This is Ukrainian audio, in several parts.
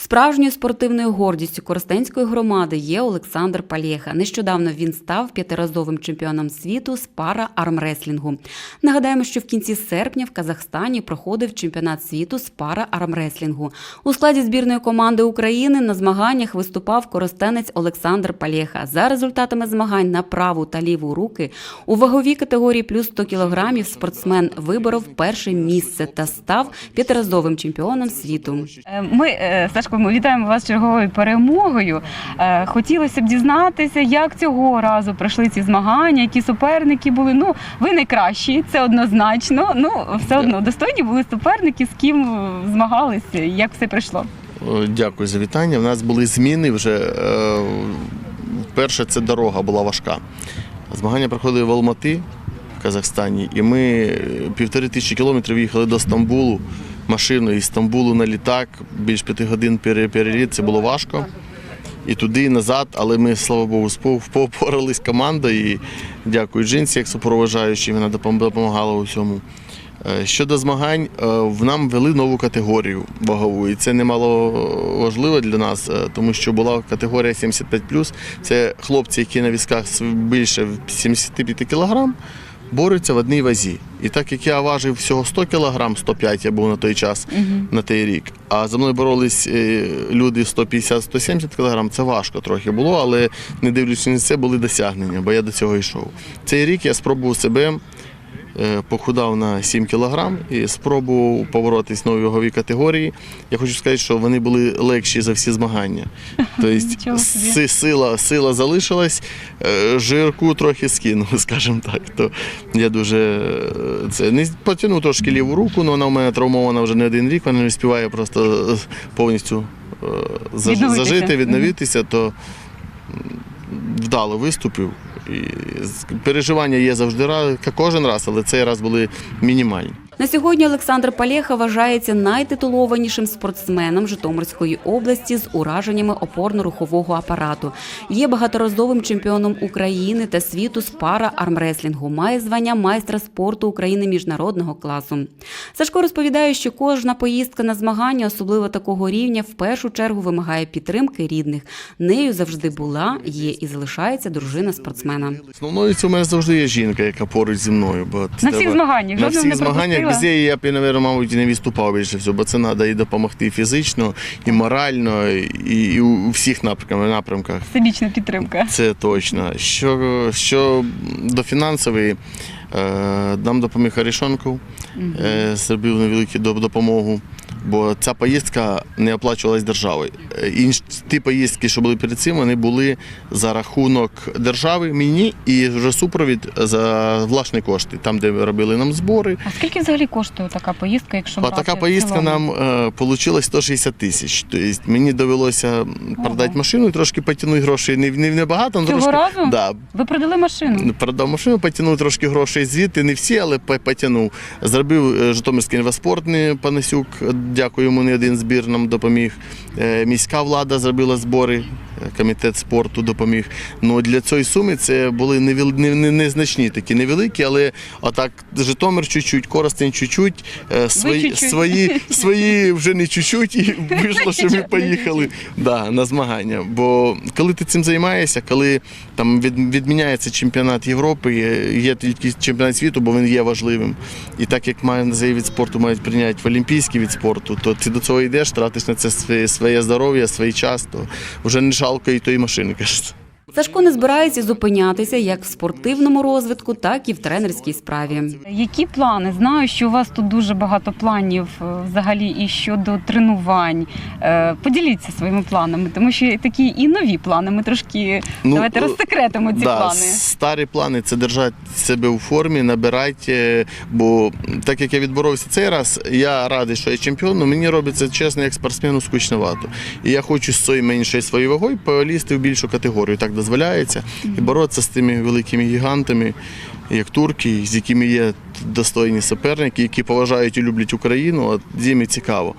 Справжньою спортивною гордістю Коростенської громади є Олександр Палєха. Нещодавно він став п'ятиразовим чемпіоном світу з пара армреслінгу. Нагадаємо, що в кінці серпня в Казахстані проходив чемпіонат світу з пара армреслінгу. У складі збірної команди України на змаганнях виступав коростенець Олександр Палєха. За результатами змагань на праву та ліву руки у ваговій категорії плюс 100 кілограмів спортсмен виборов перше місце та став п'ятиразовим чемпіоном світу. Е, Ми, е, Сашко, ми вітаємо вас з черговою перемогою. Е, Хотілося б дізнатися, як цього разу пройшли ці змагання, які суперники були. Ну, ви найкращі, це однозначно. Ну, все одно достойні були суперники, з ким е, змагалися, як все пройшло. Дякую за вітання. У нас були зміни вже. е, Перше, це дорога була важка. Змагання проходили в Алмати в Казахстані, і ми е, півтори тисячі кілометрів їхали до Стамбулу машиною із Стамбулу на літак. Більш п'яти годин пере- переліт. Це було важко. І туди, і назад, але ми, слава Богу, попорались командою. І дякую жінці, як супроводжаючій, вона допомагала у всьому. Е, Щодо змагань, е, в нам ввели нову категорію вагову, і це немало важливо для нас, е, тому що була категорія 75+. Це хлопці, які на візках більше 75 кг, борються в одній вазі. І так як я важив всього 100 кг, 105 я був на той час, на той рік, а за мною боролись е, люди 150-170 кг, це важко трохи було, але не дивлячись на це, були досягнення, бо я до цього йшов. Цей рік я спробував себе похудав на 7 кг і спробував поборотись в новій категорії. Я хочу сказати, що вони були легші за всі змагання. Тобто сила, сила залишилась, е, жирку трохи скинув, скажімо так. То я дуже е, це не потягнув трошки ліву руку, але вона в мене травмована вже не один рік, вона не співає просто е, повністю е, зажити, відновитися, то вдало виступив. Переживання є завжди кожен раз, але цей раз були мінімальні. На сьогодні Олександр Палєха вважається найтитулованішим спортсменом Житомирської області з ураженнями опорно-рухового апарату. Є багаторазовим чемпіоном України та світу з пара армреслінгу. Має звання майстра спорту України міжнародного класу. Сашко розповідає, що кожна поїздка на змагання, особливо такого рівня, в першу чергу вимагає підтримки рідних. Нею завжди була, є і залишається дружина спортсмена. Основною це у мене завжди є жінка, яка поруч зі мною. Бо На всіх змаганнях На всіх змаганнях неї я б, навіть, мабуть, не виступав більше всього, бо це треба і допомогти фізично, і морально, і, і у всіх напрямках. Всебічна підтримка. Це точно. Що, що до фінансової, е, нам допоміг Арішонков, е, зробив невелику допомогу. Бо ця поїздка не оплачувалась державою. Е, Інші ті поїздки, що були перед цим, вони були за рахунок держави мені і вже супровід за власні кошти, там, де робили нам збори. А скільки взагалі коштує така поїздка, якщо А брати така поїздка нам е, получилась 160 тисяч. Тобто мені довелося продати машину і трошки потягнути грошей. Не, не, не багато, Цього трошки. разу? Да, Ви продали машину? Продав машину, потягнув трошки грошей звідти, не всі, але по- потягнув. Зробив е, Житомирський інвеспорт не Панасюк, дякую йому, не один збір нам допоміг. Е, Міська влада зробила збори, комітет спорту допоміг. Ну, для цієї суми це були незначні такі, невеликі, але отак Житомир чуть-чуть, Коростень чуть-чуть, е, свої, свої, свої вже не чуть-чуть, і вийшло, що ми поїхали да, на змагання. Бо коли ти цим займаєшся, коли там від, відміняється чемпіонат Європи, є, тільки чемпіонат світу, бо він є важливим. І так як має від спорту мають прийняти в олімпійський від спорту, то ти до цього йдеш, тратиш на це своє, своє здоров'я, свій час, то вже не жалко той машины, кажеться. Сашко не збирається зупинятися як в спортивному розвитку, так і в тренерській справі. Які плани? Знаю, що у вас тут дуже багато планів е, взагалі і щодо тренувань. Е, Поділіться своїми планами, тому що такі і нові плани. Ми трошки Ну, давайте е, розсекретимо ці да, плани. Старі плани це держати себе у формі, набирати. е, Бо так як я відборовся цей раз, я радий, що я чемпіон, але мені робиться чесно, як спортсмену скучновато. І я хочу з цією меншою своєю вагою полізти в більшу категорію. Так дозволяється. І боротися з тими великими гігантами, як турки, з якими є достойні суперники, які поважають і люблять Україну. От їм і цікаво.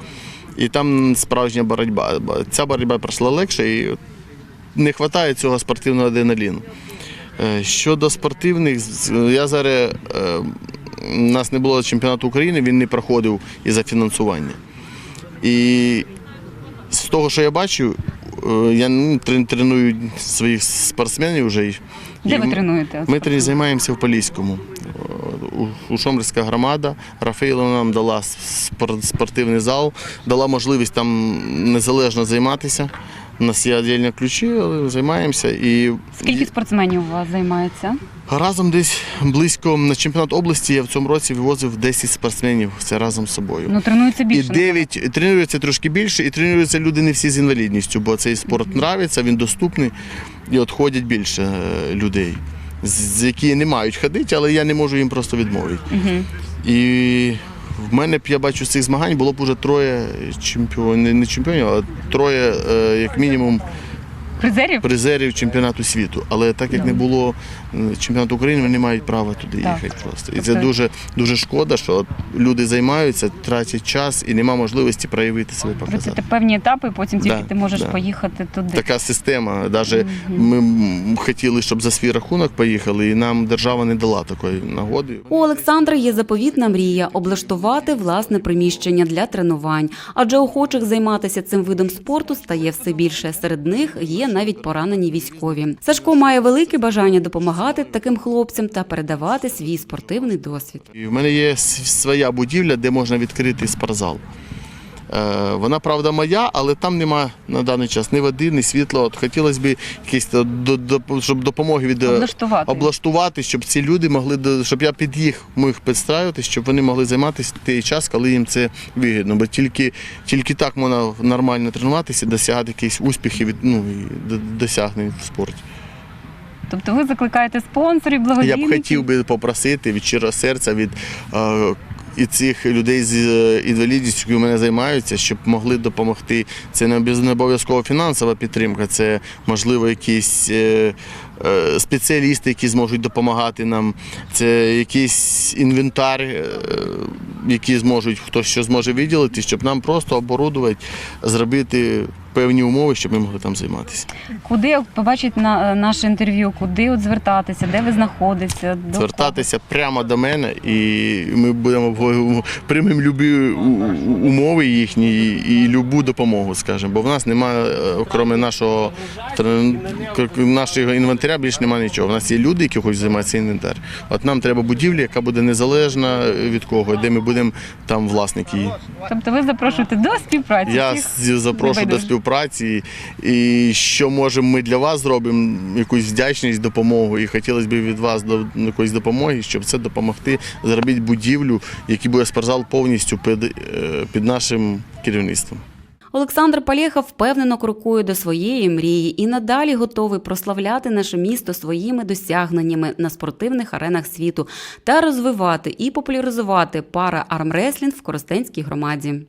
І там справжня боротьба. Бо Ця боротьба пройшла легше і не вистачає цього спортивного адреналіну. Е, Щодо спортивних, я зараз е, у нас не було чемпіонату України, він не проходив із-за фінансування. І З того, що я бачу, е, я ну, треную своїх спортсменів вже. Де ви тренуєте? Ми займаємося в Поліському. У- Ушомрська громада. Рафаїлова нам дала спортивний зал, дала можливість там незалежно займатися. У нас є віддільні ключі, але займаємося. І Скільки спортсменів у вас займається? разом десь близько на чемпіонат області я в цьому році вивозив 10 спортсменів. Це разом з собою. Ну, тренується І більше. 9 тренуються трошки більше, і тренуються люди не всі з інвалідністю, бо цей спорт нравиться, він доступний, і от ходять більше е, людей, з- з які не мають ходити, але я не можу їм просто відмовити. Угу. І в мене б я бачу з цих змагань було б уже троє чемпіонів, не, чемпіонів, а троє, е, як мінімум, Призерів? призерів чемпіонату світу. Але так як не було е, чемпіонату України, вони не мають права туди Так. їхати просто. І це Тобто- дуже дуже шкода, що от люди займаються, тратять час і нема можливості проявити себе показати. Пройти певні етапи, потім тільки Да, ти можеш да. поїхати туди. Така система. Навіть ми хотіли, щоб за свій рахунок поїхали, і нам держава не дала такої нагоди. У Олександра є заповітна мрія облаштувати власне приміщення для тренувань, адже охочих займатися цим видом спорту стає все більше. Серед них є навіть поранені військові. Сашко має велике бажання допомагати таким хлопцям та передавати свій спортивний досвід. І в мене є своя будівля, де можна відкрити спортзал. Е, Вона, правда, моя, але там нема на даний час ні води, ні світла. От хотілося б якісь щоб допомоги від е, Облаштувати. облаштувати, щоб ці люди могли щоб я під їх міг підстраювати, щоб вони могли займатися той час, коли їм це вигідно. Бо тільки, тільки так можна нормально тренуватися, досягати якісь успіхів від ну досягнень в спорті. Тобто ви закликаєте спонсорів, Я б хотів би попросити від щирого серця від е, і цих людей з е, інвалідністю, які у мене займаються, щоб могли допомогти. Це не обов'язково фінансова підтримка, це можливо якісь е, е, спеціалісти, які зможуть допомагати нам. Це якийсь інвентар, який зможуть, хтось що зможе виділити, щоб нам просто оборудувати, зробити певні умови, щоб ми могли там займатися. Куди побачить на е, наше інтерв'ю, куди от звертатися, де ви знаходитеся? до звертатися прямо до мене, і ми будемо приймемо любі умови їхні і любу допомогу, скажімо. Бо в нас немає, е, окрім нашого нашого інвентаря, більше немає нічого. У нас є люди, які хочуть займатися інвентар. От нам треба будівля, яка буде незалежна від кого, де ми будемо там власники Тобто ви запрошуєте до співпраці? Я запрошую до небайдужих. Співпраці. І що можемо ми для вас зробимо, якусь вдячність, допомогу. І хотілося б від вас до якоїсь допомоги, щоб це допомогти зробити будівлю, який буде спортзал повністю під, е, під нашим керівництвом. Олександр Палєха впевнено крокує до своєї мрії і надалі готовий прославляти наше місто своїми досягненнями на спортивних аренах світу та розвивати і популяризувати пара армреслінг в Коростенській громаді.